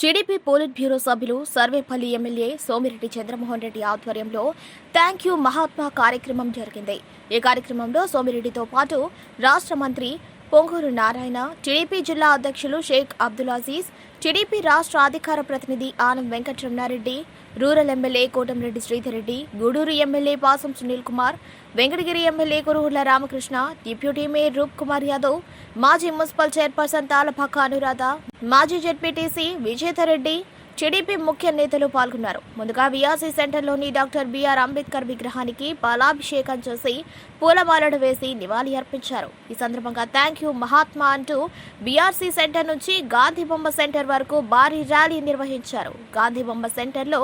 TDP politburo సభ్యులు Sarvepalli MLA Somireddy Chandramohan Reddy ఆధ్వర్యంలో thank you Mahatma కార్యక్రమం జరిగింది. ఈ కార్యక్రమంలో సోమిరెడ్డితో పాటు రాష్ట్ర మంత్రి పొంగూరు నారాయణ టీడీపీ జిల్లా అధ్యక్షులు షేక్ అబ్దుల్ అజీజ్ టీడీపీ రాష్ట్ర అధికార ప్రతినిధి Anam Venkataramana Reddy rural MLA Kotamreddy Sridhar Reddy Gudur MLA Pasam Sunil Kumar Venkatagiri MLA Kuruhula Ramakrishna deputy mayor Roop Kumar Yadav మాజీ మున్సిపల్ చైర్పర్సన్ తాళపాక అనురాధ మాజీ జెడ్పీటీసీ విజేతారెడ్డి టీడీపీ ముఖ్య నేతలు పాల్గొన్నారు. ముందుగా విఆర్సీ సెంటర్లోని డాక్టర్ బిఆర్ అంబేద్కర్ విగ్రహానికి పాలాభిషేకం చేసి పూలమాలలు వేసి నివాళి అర్పించారు. ఈ సందర్భంగా థ్యాంక్ యూ మహాత్మా అంటూ బీఆర్సీ సెంటర్ నుంచి గాంధీ బొమ్మ సెంటర్ వరకు భారీ ర్యాలీ నిర్వహించారు. గాంధీ బొమ్మ సెంటర్లో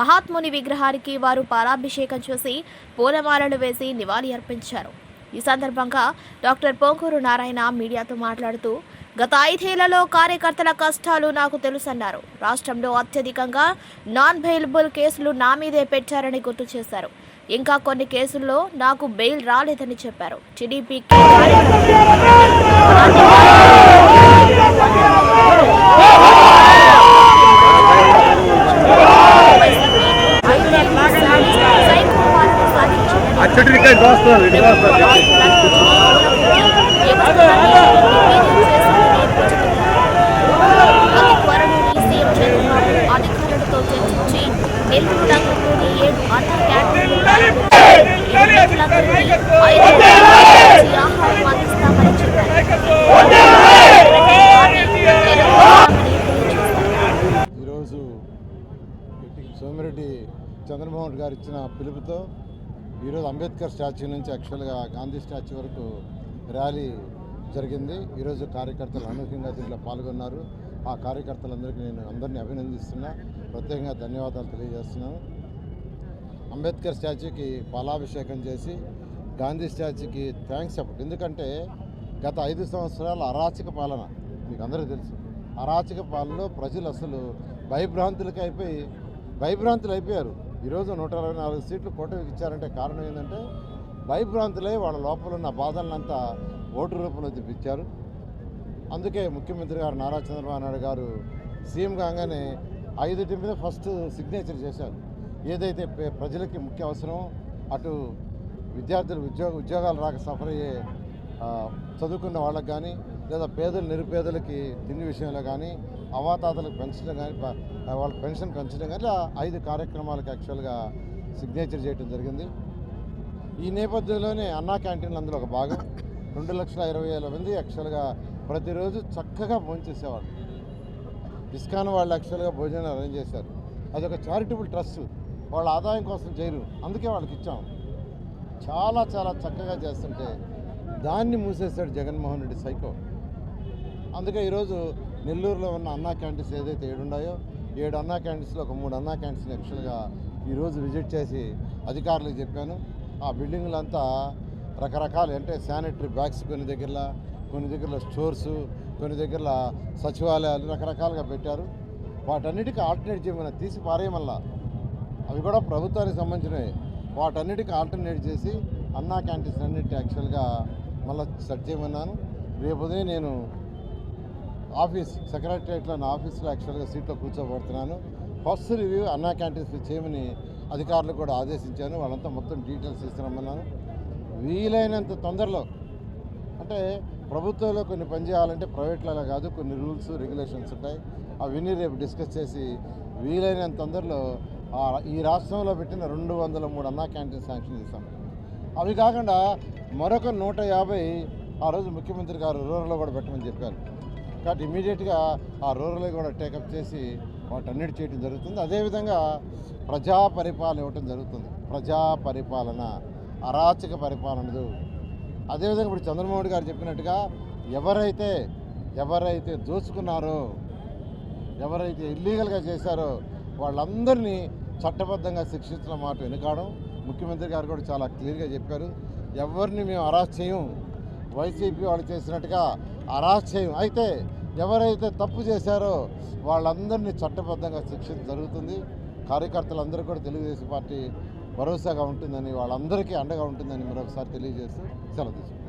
మహాత్ముని విగ్రహానికి వారు పాలాభిషేకం చేసి పూలమాలలు వేసి నివాళి అర్పించారు. ఈ సందర్భంగా డాక్టర్ పోంకూరు నారాయణ మీడియాతో మాట్లాడుతూ గత ఐదేళ్ళలో కార్యకర్తల కష్టాలు నాకు తెలుసన్నారు. రాష్ట్రంలో అత్యధికంగా నాన్ బెయిలబుల్ కేసులు నా మీదే పెట్టారని గుర్తు చేశారు. ఇంకా కొన్ని కేసుల్లో నాకు బెయిల్ రాలేదని చెప్పారు. టీడీపీ ఆ చెట్టు ఇక్కడ సోమిరెడ్డి చంద్రమోహన్ గారు ఇచ్చిన పిలుపుతో ఈరోజు అంబేద్కర్ స్టాచ్యూ నుంచి యాక్చువల్గా గాంధీ స్టాచ్యూ వరకు ర్యాలీ జరిగింది. ఈరోజు కార్యకర్తలు అనూహ్యంగా దీంట్లో పాల్గొన్నారు. ఆ కార్యకర్తలందరికీ నేను అందరినీ అభినందిస్తున్నా. ప్రత్యేకంగా ధన్యవాదాలు తెలియజేస్తున్నాను. అంబేద్కర్ స్టాచ్యూకి పాలాభిషేకం చేసి గాంధీ స్టాచ్యూకి థ్యాంక్స్ చెప్పండి ఎందుకంటే గత ఐదు సంవత్సరాల అరాచక పాలన మీకు అందరికీ తెలుసు. అరాచక పాలనలో ప్రజలు అసలు భయభ్రాంతులకి అయిపోయి భయభ్రాంతులు అయిపోయారు. ఈరోజు నూట అరవై నాలుగు సీట్లు కోటమికి ఇచ్చారంటే కారణం ఏంటంటే భయభ్రాంతులై వాళ్ళ లోపల ఉన్న బాధలనంతా ఓటు రూపంలో తెప్పించారు. అందుకే ముఖ్యమంత్రి గారు నారా చంద్రబాబు నాయుడు గారు సీఎం కాగానే ఐదుటి మీద ఫస్ట్ సిగ్నేచర్ చేశారు. ఏదైతే ప్రజలకి ముఖ్య అవసరమో అటు విద్యార్థులు ఉద్యోగ ఉద్యోగాలు రాక సఫర్ అయ్యే చదువుకున్న వాళ్ళకి కానీ లేదా పేదలు నిరుపేదలకి తిండి విషయంలో కానీ అవాతాతలకు పెన్షన్ కానీ వాళ్ళ పెన్షన్ పెంచడం కానీ ఐదు కార్యక్రమాలకు యాక్చువల్గా సిగ్నేచర్ చేయడం జరిగింది. ఈ నేపథ్యంలోనే అన్నా క్యాంటీన్లు అందులో ఒక భాగం. రెండు లక్షల ఇరవై వేల మంది యాక్చువల్గా ప్రతిరోజు చక్కగా భోంచేసేవాళ్ళు ఇస్కాన్ వాళ్ళు యాక్చువల్గా భోజనం అరేంజ్ చేశారు. అదొక చారిటబుల్ ట్రస్ట్. వాళ్ళ ఆదాయం కోసం చేయరు. అందుకే వాళ్ళకి ఇచ్చాం. చాలా చాలా చక్కగా చేస్తుంటే దాన్ని మూసేశాడు జగన్మోహన్ రెడ్డి సైకో. అందుకే ఈరోజు నెల్లూరులో ఉన్న అన్నా క్యాంటీన్స్ ఏదైతే ఏడున్నాయో ఏడు అన్నా క్యాంటీన్స్లో ఒక మూడు అన్నా క్యాంటీన్స్ యాక్చువల్గా ఈరోజు విజిట్ చేసి అధికారులకు చెప్పాను. ఆ బిల్డింగ్లంతా రకరకాలు అంటే శానిటరీ బ్యాగ్స్ కొన్ని దగ్గరలో కొన్ని దగ్గరలో స్టోర్స్ కొన్ని దగ్గరలో సచివాలయాలు రకరకాలుగా పెట్టారు. వాటన్నిటికీ ఆల్టర్నేట్ చేయమని తీసి పారేయమల్లా. అవి కూడా ప్రభుత్వానికి సంబంధించినవి. వాటన్నిటికీ ఆల్టర్నేట్ చేసి అన్నా క్యాంటీన్స్ అన్నిటి యాక్చువల్గా మళ్ళీ సెట్ చేయమన్నాను. రేపు ఉదయం నేను ఆఫీస్ సెక్రటరియట్లో నా ఆఫీస్లో యాక్చువల్గా సీట్లో కూర్చోబడుతున్నాను. ఫస్ట్ రివ్యూ అన్నా క్యాంటీన్స్ చేయమని అధికారులు కూడా ఆదేశించాను. వాళ్ళంతా మొత్తం డీటెయిల్స్ తీసుకురమ్మన్నాను. వీలైనంత తొందరలో అంటే ప్రభుత్వంలో కొన్ని పని చేయాలంటే ప్రైవేట్లలో కాదు కొన్ని రూల్స్ రెగ్యులేషన్స్ ఉంటాయి. అవన్నీ రేపు డిస్కస్ చేసి వీలైనంత తొందరలో ఈ రాష్ట్రంలో పెట్టిన రెండు వందల మూడు అన్నా క్యాంటీన్ శాంక్షన్ చేశాం అవి కాకుండా మరొక నూట యాభై ఆ రోజు ముఖ్యమంత్రి గారు రూరల్లో కూడా పెట్టమని చెప్పారు. కాబట్టి ఇమీడియట్గా ఆ రూరల్ కూడా టేకప్ చేసి వాటన్నిటి చేయడం జరుగుతుంది. అదేవిధంగా ప్రజా పరిపాలన ఇవ్వటం జరుగుతుంది. ప్రజా పరిపాలన అరాచక పరిపాలనదు. అదేవిధంగా ఇప్పుడు చంద్రమోహన్ గారు చెప్పినట్టుగా ఎవరైతే ఎవరైతే దోచుకున్నారో ఎవరైతే ఇల్లీగల్గా చేశారో వాళ్ళందరినీ చట్టబద్ధంగా శిక్షించిన మాట వెనుకాడం. ముఖ్యమంత్రి గారు కూడా చాలా క్లియర్గా చెప్పారు. ఎవరిని మేము అరెస్ట్ చేయం వైసీపీ వాళ్ళు చేసినట్టుగా అరెస్ట్ చేయం అయితే ఎవరైతే తప్పు చేశారో వాళ్ళందరినీ చట్టబద్ధంగా శిక్షణ జరుగుతుంది. కార్యకర్తలందరూ కూడా తెలుగుదేశం పార్టీ భరోసాగా ఉంటుందని వాళ్ళందరికీ అండగా ఉంటుందని మరొకసారి తెలియజేస్తూ సెలవు తీసుకుంటాం